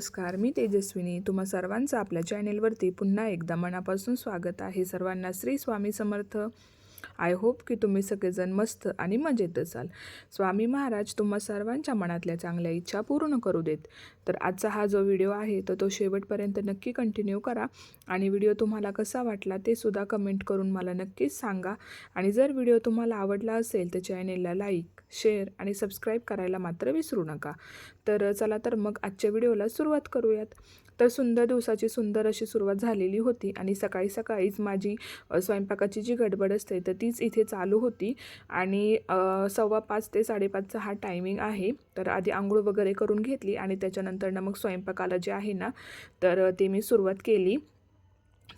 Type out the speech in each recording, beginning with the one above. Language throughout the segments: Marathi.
नमस्कार मी तेजस्विनी. तुम्हा सर्वांचं आपल्या चॅनेलवरती पुन्हा एकदा मनापासून स्वागत आहे. सर्वांना श्री स्वामी समर्थ. आय होप की तुम्ही सगळेजण मस्त आणि मजेत असाल. स्वामी महाराज तुम्हा सर्वांच्या मनातल्या चांगल्या इच्छा पूर्ण करू देत. तर आजचा हा जो व्हिडिओ आहे तर तो शेवटपर्यंत नक्की कंटिन्यू करा. आणि व्हिडिओ तुम्हाला कसा वाटला ते सुद्धा कमेंट करून मला नक्कीच सांगा. आणि जर व्हिडिओ तुम्हाला आवडला असेल तर चॅनेलला लाईक शेअर आणि सबस्क्राईब करायला मात्र विसरू नका. तर चला तर मग आजच्या व्हिडिओला सुरुवात करूयात. तर सुंदर दिवसाची सुंदर अशी सुरुवात झालेली होती आणि सकाळी सकाळीच माझी स्वयंपाकाची जी गडबड असते तर ती तीच इथे चालू होती. आणि सव्वा पाच ते साडेपाचचा हा टायमिंग आहे. तर आधी आंघोळ वगैरे करून घेतली आणि त्याच्यानंतरनं मग स्वयंपाकाला जे आहे ना तर ते मी सुरुवात केली.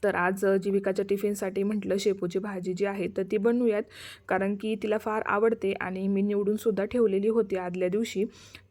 तर आज जीविकाच्या टिफिनसाठी म्हटलं शेपूची भाजी जी आहे तर ती बनवूयात. कारण की तिला फार आवडते आणि मी निवडूनसुद्धा ठेवलेली होती आदल्या दिवशी.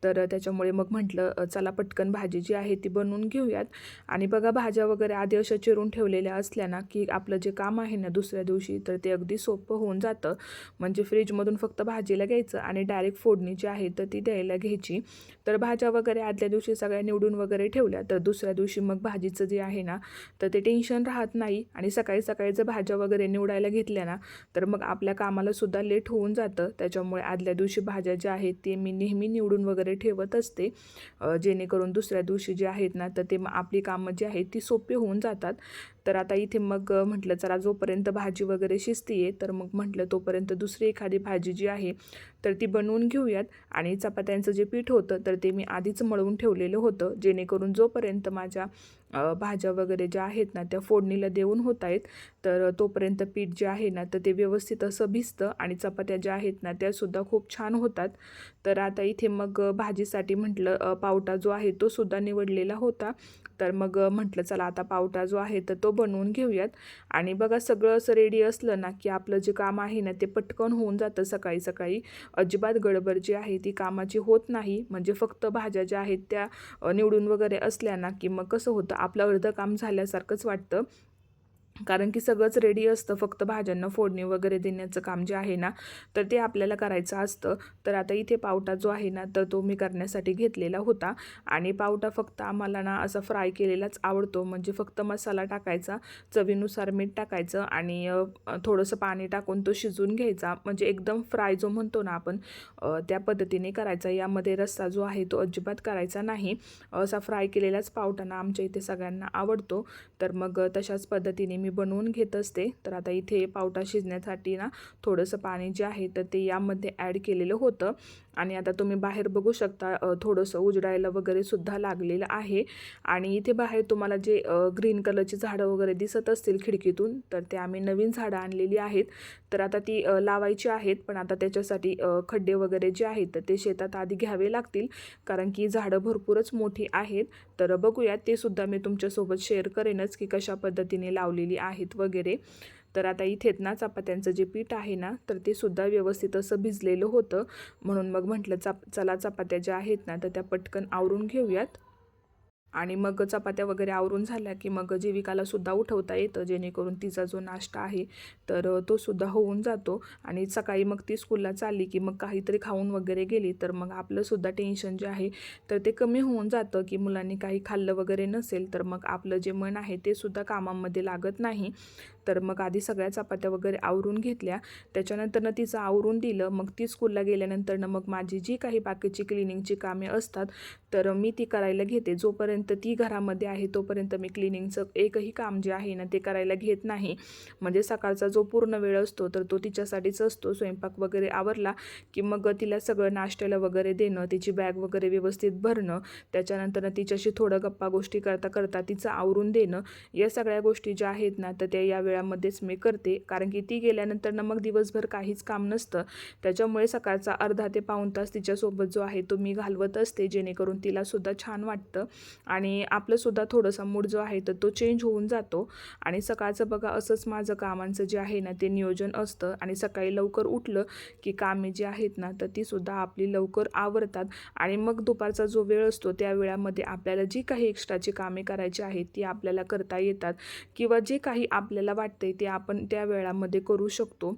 तर त्याच्यामुळे मग म्हटलं चला पटकन भाजी जी आहे ती बनवून घेऊयात. आणि बघा भाज्या वगैरे आधी अशा चिरून ठेवलेल्या असल्या ना की आपलं जे काम आहे ना दुसऱ्या दिवशी तर ते अगदी सोपं होऊन जातं. म्हणजे फ्रीजमधून फक्त भाजीला घ्यायचं आणि डायरेक्ट फोडणी जी आहे तर ती द्यायला घ्यायची. तर भाज्या वगैरे आदल्या दिवशी सगळ्या निवडून वगैरे ठेवल्या तर दुसऱ्या दिवशी मग भाजीचं जे आहे ना तर ते टेन्शन राहत नाही आणि सकाळी सकाळी जर भाज्या वगैरे निवडायला घेतल्या ना तर मग आपल्या कामाला सुद्धा लेट होऊन जातं. त्याच्यामुळे आदल्या दिवशी भाज्या ज्या आहेत ते मी नेहमी निवडून वगैरे ठेवत असते. जेणेकरून दुसऱ्या दिवशी जे आहेत ना तर ते मग आपली कामं जी आहेत ती सोपी होऊन जातात. तर आता इथे मग म्हटलं चला जोपर्यंत भाजी वगैरे शिजती आहे तर मग म्हटलं तोपर्यंत दुसरी एखादी भाजी जी आहे तर ती बनवून घेऊयात. आणि चपात्यांचं जे पीठ होतं तर ते मी आधीच मळवून ठेवलेलं होतं जेणेकरून जोपर्यंत माझ्या भाज्या वगैरे ज्या आहेत ना त्या फोडणीला देऊन होत आहेत तर तोपर्यंत पीठ जे आहे ना तर ते व्यवस्थित असं भिजतं आणि चपात्या ज्या आहेत ना त्यासुद्धा खूप छान होतात. तर आता इथे मग भाजीसाठी म्हटलं पावटा जो आहे तो सुद्धा निवडलेला होता. तर मग म्हटलं चला आता पावटा जो आहे तर तो बनवून घेऊयात. आणि बघा सगळं असं रेडी असलं ना की आपलं जे काम आहे ना ते पटकन होऊन जातं सकाळी सकाळी. अजिबात गडबड जी आहे ती कामाची होत नाही. म्हणजे फक्त भाज्या ज्या आहेत त्या निवडून वगैरे असल्या ना की मग कसं होतं आपलं अर्धं काम झाल्यासारखंच वाटतं. कारण की सगळंच रेडी असतं. फक्त भाज्यांना फोडणी वगैरे देण्याचं काम जे आहे ना तर ते आपल्याला करायचं असतं. तर आता इथे पावटा जो आहे ना तर तो मी करण्यासाठी घेतलेला होता. आणि पावटा फक्त आम्हाला ना असा फ्राय केलेलाच आवडतो. म्हणजे फक्त मसाला टाकायचा चवीनुसार मीठ टाकायचं आणि थोडंसं पाणी टाकून तो शिजून घ्यायचा. म्हणजे एकदम फ्राय जो म्हणतो ना आपण त्या पद्धतीने करायचा. यामध्ये रस्सा जो आहे तो अजिबात करायचा नाही. असा फ्राय केलेलाच पावटा ना आमच्या इथे सगळ्यांना आवडतो. तर मग तशाच पद्धतीने मी बनवून घेत असते. तर आता इथे पावटा शिजण्यासाठी ना थोडंसं पाणी जे आहे तर ते यामध्ये ॲड केलेलं होतं. आणि आता तुम्ही बाहेर बघू शकता थोडंसं उजडायला वगैरे सुद्धा लागलेलं आहे. आणि इथे बाहेर तुम्हाला जे ग्रीन कलरची झाडं वगैरे दिसत असतील खिडकीतून तर ते आम्ही नवीन झाडं आणलेली आहेत. तर आता ती लावायची आहेत पण आता त्याच्यासाठी खड्डे वगैरे जे आहेत तर ते शेतात आधी घ्यावे लागतील. कारण की झाडं भरपूरच मोठी आहेत. तर बघूयात ते सुद्धा मी तुमच्यासोबत शेअर करेनच की कशा पद्धतीने लावलेली आहेत वगैरे. तर आता इथेच ना चपात्यांचं जे पीठ आहे ना तर ते सुद्धा व्यवस्थित असं भिजलेलं होतं. म्हणून मग म्हटलं चाप चला चपात्या ज्या आहेत ना तर त्या पटकन आवरून घेऊयात. आणि मग चपात्या वगैरे आवरून झाल्या की मग जीविकाला सुद्धा उठवता येतं जेणेकरून तिचा जो नाश्ता आहे तर तो सुद्धा होऊन जातो. आणि सकाळी मग ती स्कूलला चालली की मग काहीतरी खाऊन वगैरे गेली तर मग आपलंसुद्धा टेन्शन जे आहे तर ते कमी होऊन जातं की मुलांनी काही खाल्लं वगैरे नसेल तर मग आपलं जे मन आहे ते सुद्धा कामामध्ये लागत नाही. तर मग आधी सगळ्या चपात्या वगैरे आवरून घेतल्या. त्याच्यानंतरनं तिचं आवरून दिलं. मग ती स्कूलला गेल्यानंतरनं मग माझी जी काही बाकीची क्लिनिंगची कामे असतात तर मी ती करायला घेते. जोपर्यंत ती घरामध्ये आहे तोपर्यंत मी क्लिनिंगचं एकही काम जे आहे ना ते करायला घेत नाही. म्हणजे सकाळचा जो पूर्ण वेळ असतो तर तो तिच्यासाठीच असतो. स्वयंपाक वगैरे आवरला की मग तिला सगळं नाश्त्याला वगैरे देणं तिची बॅग वगैरे व्यवस्थित भरणं त्याच्यानंतर तिच्याशी थोडं गप्पा गोष्टी करता करता तिचं आवरून देणं. या सगळ्या गोष्टी ज्या आहेत ना तर त्या या वेळामध्येच मी करते. कारण की ती गेल्यानंतर ना मग दिवसभर काहीच काम नसतं. त्याच्यामुळे सकाळचा अर्धा ते पाऊण तास तिच्यासोबत जो आहे तो मी घालवत असते. जेणेकरून तिलासुद्धा छान वाटतं. आणि आपलंसुद्धा थोडासा मूड जो आहे तर तो चेंज होऊन जातो. आणि सकाळचं बघा असंच माझं कामांचं जे आहे ना ते नियोजन असतं. आणि सकाळी लवकर उठलं की कामे जी आहेत ना तर तीसुद्धा आपली लवकर आवरतात. आणि मग दुपारचा जो वेळ असतो त्या वेळामध्ये आपल्याला जी काही एक्स्ट्राची कामे करायची आहेत ती आपल्याला करता येतात. किंवा जे काही आपल्याला वाटते ते आपण त्या वेळामध्ये करू शकतो.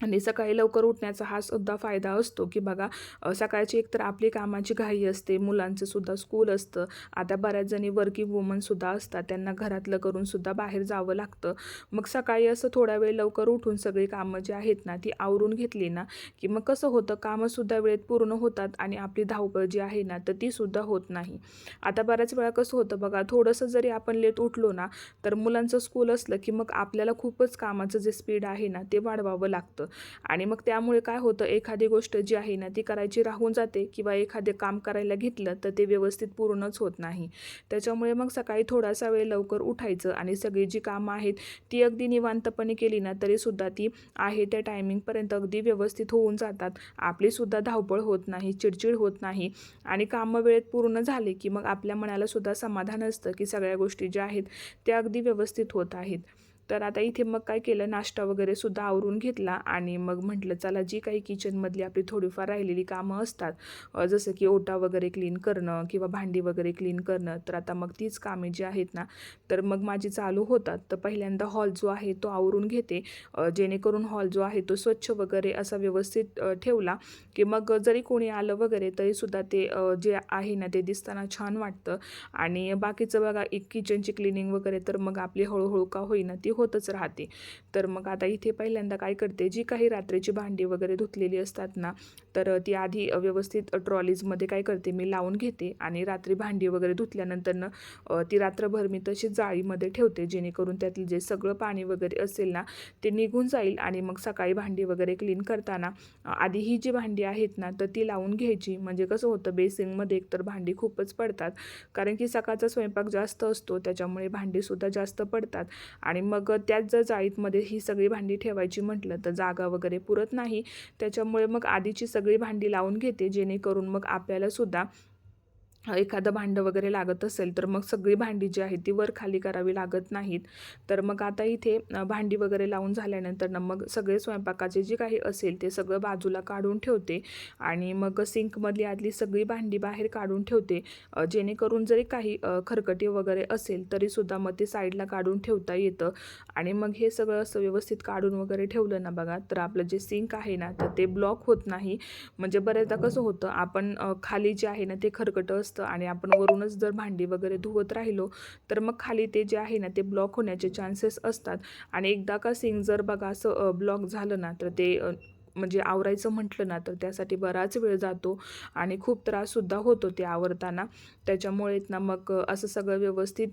आणि सकाळी लवकर उठण्याचा हा सुद्धा फायदा असतो की बघा सकाळची एकतर आपली कामाची घाई असते मुलांचं सुद्धा स्कूल असतं. आता बऱ्याच जणी वर्किंग वुमनसुद्धा असतात त्यांना घरातलं करून सुद्धा बाहेर जावं लागतं. मग सकाळी असं थोडा वेळ लवकर उठून सगळी कामं जी आहेत ना ती आवरून घेतली ना की मग कसं होतं कामंसुद्धा वेळेत पूर्ण होतात आणि आपली धावपळ जी आहे ना तर ती सुद्धा होत नाही. आता बऱ्याच वेळा कसं होतं बघा थोडंसं जरी आपण लेट उठलो ना तर मुलांचं स्कूल असलं की मग आपल्याला खूपच कामाचं जे स्पीड आहे ना ते वाढवावं लागतं. आणि मग त्यामुळे काय होतं एखादी गोष्ट जी आहे ना ती करायची राहून जाते किंवा एखादे काम करायला घेतलं तर ते व्यवस्थित पूर्णच होत नाही. त्याच्यामुळे मग सकाळी थोडासा वेळ लवकर उठायचं आणि सगळी जी कामं आहेत ती अगदी निवांतपणे केली ना तरीसुद्धा ती आहे त्या टायमिंगपर्यंत अगदी व्यवस्थित होऊन जातात. आपलीसुद्धा धावपळ होत नाही चिडचिड होत नाही आणि कामं वेळेत पूर्ण झाले की मग आपल्या मनालासुद्धा समाधान असतं की सगळ्या गोष्टी ज्या आहेत त्या अगदी व्यवस्थित होत आहेत. तर आता इथे मग काय केलं? नाश्ता वगैरे सुद्धा आवरून घेतला आणि मग म्हटलं चला जी काही किचनमधली आपली थोडीफार राहिलेली कामं असतात जसं की ओटा वगैरे क्लीन करणं किंवा भांडी वगैरे क्लीन करणं तर आता मग तीच कामे जी आहेत ना तर मग माझी चालू होतात. तर पहिल्यांदा हॉल जो आहे तो आवरून घेते जेणेकरून हॉल जो आहे तो स्वच्छ वगैरे असा व्यवस्थित ठेवला की मग जरी कोणी आलं वगैरे तरीसुद्धा ते जे आहे ना ते दिसताना छान वाटतं. आणि बाकीचं बघा एक किचनची क्लिनिंग वगैरे तर मग आपली हळूहळू का होईना ती होतच राहते. तर मग आता इथे पहिल्यांदा काय करते जी काही रात्रीची भांडी वगैरे धुतलेली असतात ना तर ती आधी व्यवस्थित ट्रॉलीजमध्ये काय करते मी लावून घेते आणि रात्री भांडी वगैरे धुतल्यानंतरनं ती रात्रभर मी तशी जाळीमध्ये ठेवते जेणेकरून त्यातलं जे सगळं पाणी वगैरे असेल ना ते निघून जाईल आणि मग सकाळी भांडी वगैरे क्लीन करताना आधी ही जी भांडी आहेत ना तर ती लावून घ्यायची. म्हणजे कसं होतं बेसिंगमध्ये एकतर भांडी खूपच पडतात. कारण की सकाळचा स्वयंपाक जास्त असतो त्याच्यामुळे भांडीसुद्धा जास्त पडतात. आणि मग त्याच जर जाळीतमध्ये ही सगळी भांडी ठेवायची म्हटलं तर जागा वगैरे पुरत नाही. त्याच्यामुळे मग आधीची सगळी भांडी लावून घेते जेणेकरून मग आपल्यालासुद्धा एखादं भांडं वगैरे लागत असेल तर मग सगळी भांडी जी आहेत ती वर खाली करावी लागत नाहीत. तर मग आता इथे भांडी वगैरे लावून झाल्यानंतर ना मग सगळे स्वयंपाकाचे जे काही असेल ते सगळं बाजूला काढून ठेवते आणि मग सिंकमधली आदली सगळी भांडी बाहेर काढून ठेवते. जेणेकरून जरी काही खरकटी वगैरे असेल तरीसुद्धा मग ते साईडला काढून ठेवता येतं. आणि मग हे सगळं असं व्यवस्थित काढून वगैरे ठेवलं ना बघा तर आपलं जे सिंक आहे ना तर ते ब्लॉक होत नाही. म्हणजे बऱ्याचदा कसं होतं आपण खाली जे आहे ना ते खरकटं असतं आणि आपण वरूनच जर भांडी वगैरे धुवत राहिलो तर मग खाली ते जे आहे ना ते ब्लॉक होण्याचे चान्सेस असतात. आणि एकदा का सिंग जर बघा असं ब्लॉक झालं ना तर ते म्हणजे आवरायचं म्हटलं ना तर त्यासाठी बराच वेळ जातो आणि खूप त्राससुद्धा होतो ते आवरताना. त्याच्यामुळे ना मग असं सगळं व्यवस्थित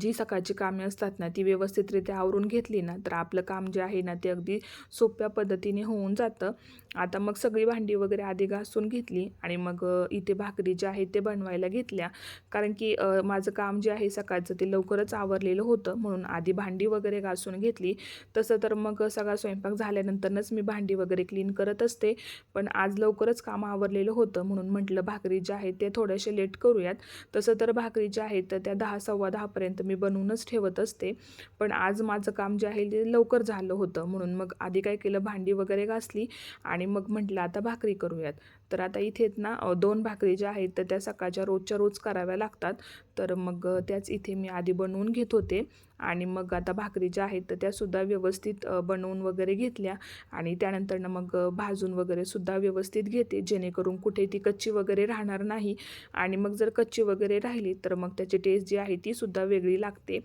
जी सकाळची कामे असतात ना ती व्यवस्थितरित्या आवरून घेतली ना तर आपलं काम जे आहे ना ते अगदी सोप्या पद्धतीने होऊन जातं. आता मग सगळी भांडी वगैरे आधी घासून घेतली आणि मग इथे भाकरी ज्या आहेत ते बनवायला घेतल्या. कारण की माझं काम जे आहे सकाळचं ते लवकरच आवरलेलं होतं म्हणून आधी भांडी वगैरे घासून घेतली. तसं तर मग सगळा स्वयंपाक झाल्यानंतरच मी भांडी वगैरे क्लीन करत असते. पण आज लवकरच काम आवरलेलं होतं म्हणून म्हटलं भाकरी ज्या आहेत ते थोड्याशा लेट करूयात. तसं तर भाकरी ज्या आहेत तर त्या दहा सव्वा दहापर्यंत मी बनवूनच ठेवत असते. पण आज माझं काम जे आहे ते लवकर झालं होतं म्हणून मग आधी काय केलं भांडी वगैरे घासली आणि आणि मग म्हटलं आता भाकरी करूयात. तर आता इथे आहेत ना दोन भाकरी ज्या आहेत तर त्या सकाळच्या रोजच्या रोज कराव्या लागतात. तर मग त्याच इथे मी आधी बनवून घेत होते. आणि मग आता भाकरी ज्या आहेत तर त्यासुद्धा व्यवस्थित बनवून वगैरे घेतल्या. आणि त्यानंतरनं मग भाजून वगैरे सुद्धा व्यवस्थित घेते जेणेकरून कुठे ती कच्ची वगैरे राहणार नाही. आणि मग जर कच्ची वगैरे राहिली तर मग त्याची टेस्ट जी आहे ती सुद्धा वेगळी लागते.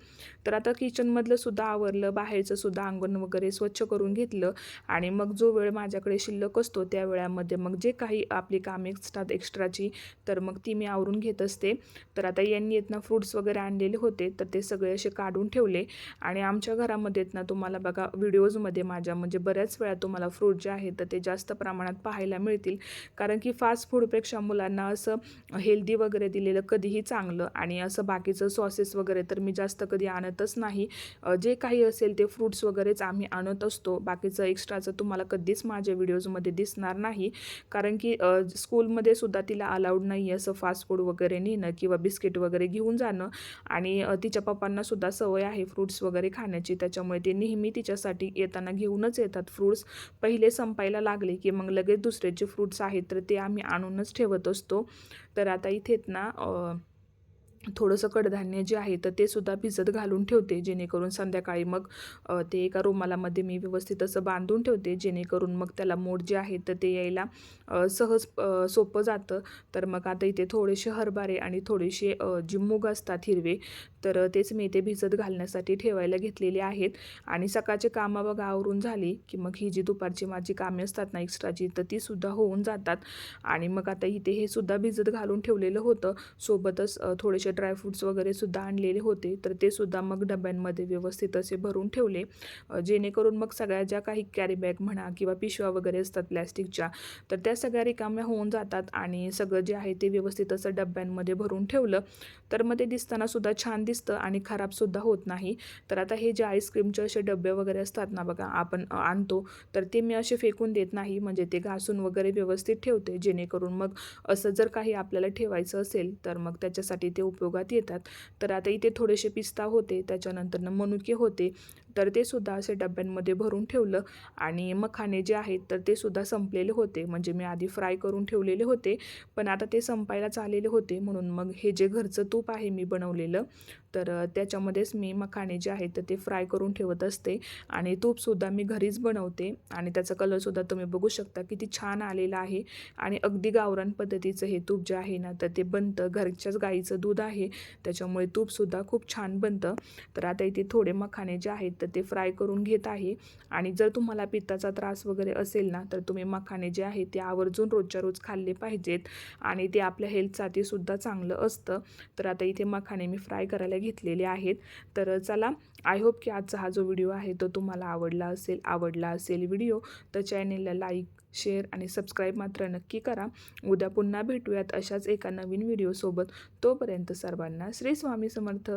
तर आता किचनमधलं सुद्धा आवरलं बाहेरचं सुद्धा अंगण वगैरे स्वच्छ करून घेतलं. आणि मग जो वेळ माझ्याकडे शिल्लक असतो त्या वेळामध्ये मग जे काही आपली कामे असतात एक्स्ट्राची तर मग ती मी आवरून घेत असते. तर आता यांनी येत फ्रूट्स वगैरे आणलेले होते तर ते सगळे असे काढून ठेव ठेवले. आणि आमच्या घरामध्ये ना तुम्हाला बघा व्हिडिओजमध्ये माझ्या म्हणजे बऱ्याच वेळा तुम्हाला फ्रूट जे आहेत तर ते जास्त प्रमाणात पाहायला मिळतील. कारण की फास्ट फूडपेक्षा मुलांना असं हेल्दी वगैरे दिलेलं कधीही चांगलं. आणि असं बाकीचं सॉसेस वगैरे तर मी जास्त कधी आणतच नाही. जे काही असेल ते फ्रूट्स वगैरेच आम्ही आणत असतो. बाकीचं एक्स्ट्राचं तुम्हाला कधीच माझ्या व्हिडिओजमध्ये दिसणार नाही. कारण की स्कूलमध्ये सुद्धा तिला अलाउड नाही असं फास्ट फूड वगैरे नेणं किंवा बिस्किट वगैरे घेऊन जाणं. आणि तिच्या पप्पांना सुद्धा सवय आहे फ्रूट्स वगैरे खाण्याची. त्याच्यामुळे ते नेहमी तिच्यासाठी येताना घेऊनच येतात फ्रूट्स पहिले संपायला लागले की मग लगेच दुसरे जे फ्रूट्स आहेत तर ते आम्ही आणूनच ठेवत असतो. तर आता इथेत ना थोडंसं कडधान्य जे आहे तर ते सुद्धा भिजत घालून ठेवते. जेणेकरून संध्याकाळी मग ते एका रुमालामध्ये मी व्यवस्थित असं बांधून ठेवते. जेणेकरून मग त्याला मोड जे आहे तर ते यायला सहज सोपं जातं. तर मग आता इथे थोडेसे हरभरे आणि थोडेसे जी मूग असतात हिरवे तर तेच मी ते भिजत घालण्यासाठी ठेवायला घेतलेले आहेत. आणि सकाळचे कामं बघा आवरून झाली की मग ही जी दुपारची माझी कामे असतात ना एक्स्ट्राची तर ती सुद्धा होऊन जातात. आणि मग आता इथे हे सुद्धा भिजत घालून ठेवलेलं होतं. सोबतच थोडेसे ड्रायफ्रूट्स वगैरे सुद्धा आणलेले होते. तर ते सुद्धा मग डब्यांमध्ये व्यवस्थित असे भरून ठेवले. जेणेकरून मग सगळ्या ज्या काही कॅरीबॅग म्हणा किंवा पिशव्या वगैरे असतात प्लॅस्टिकच्या तर त्या सगळ्या रिकाम्या होऊन जातात. आणि सगळं जे आहे ते व्यवस्थित असं डब्यांमध्ये भरून ठेवलं. तर मग ते दिसताना सुद्धा छान दिसतं आणि खराबसुद्धा होत नाही. तर आता हे जे आईस्क्रीमचे असे डबे वगैरे असतात ना बघा आपण आणतो तर ते मी असे फेकून देत नाही. म्हणजे ते घासून वगैरे व्यवस्थित ठेवते जेणेकरून मग असं जर काही आपल्याला ठेवायचं असेल तर मग त्याच्यासाठी ते उपयोगात येतात. तर आता इथे थोडेसे पिस्ता होते त्याच्यानंतर मनुके होते तर ते सुद्धा असे डब्यांमध्ये भरून ठेवलं आणि मखाने जे आहेत तर ते सुद्धा संपलेले होते. म्हणजे मी आधी फ्राय करून ठेवलेले होते पण आता ते संपायलाच आलेले होते म्हणून मग हे जे घरचं तूप आहे मी बनवलेलं तर त्याच्यामध्येच मी मखाणे जे आहेत तर ते फ्राय करून ठेवत असते आणि तूपसुद्धा मी घरीच बनवते आणि त्याचा कलरसुद्धा तुम्ही बघू शकता किती छान आलेला आहे आणि अगदी गावरान पद्धतीचं हे तूप जे आहे ना तर ते बनतं. घरच्याच गाईचं दूध आहे त्याच्यामुळे तूपसुद्धा खूप छान बनतं. तर आता इथे थोडे मखाणे जे आहेत तर ते फ्राय करून घेत आहे आणि जर तुम्हाला पित्ताचा त्रास वगैरे असेल ना तर तुम्ही मखाने जे आहे ते आवर्जून रोजच्या रोज खाल्ले पाहिजेत आणि ते आपल्या हेल्थसाठी सुद्धा चांगलं असतं. तर आता इथे मखाणे मी फ्राय करायला घेतलेले आहेत. तर चला आय होप की आजचा हा जो व्हिडिओ आहे तो तुम्हाला आवडला असेल आवडला असेल व्हिडिओ तर चॅनेलला लाईक शेअर आणि सबस्क्राईब मात्र नक्की करा. उद्या पुन्हा भेटूयात अशाच एका नवीन व्हिडिओसोबत तोपर्यंत सर्वांना श्री स्वामी समर्थ.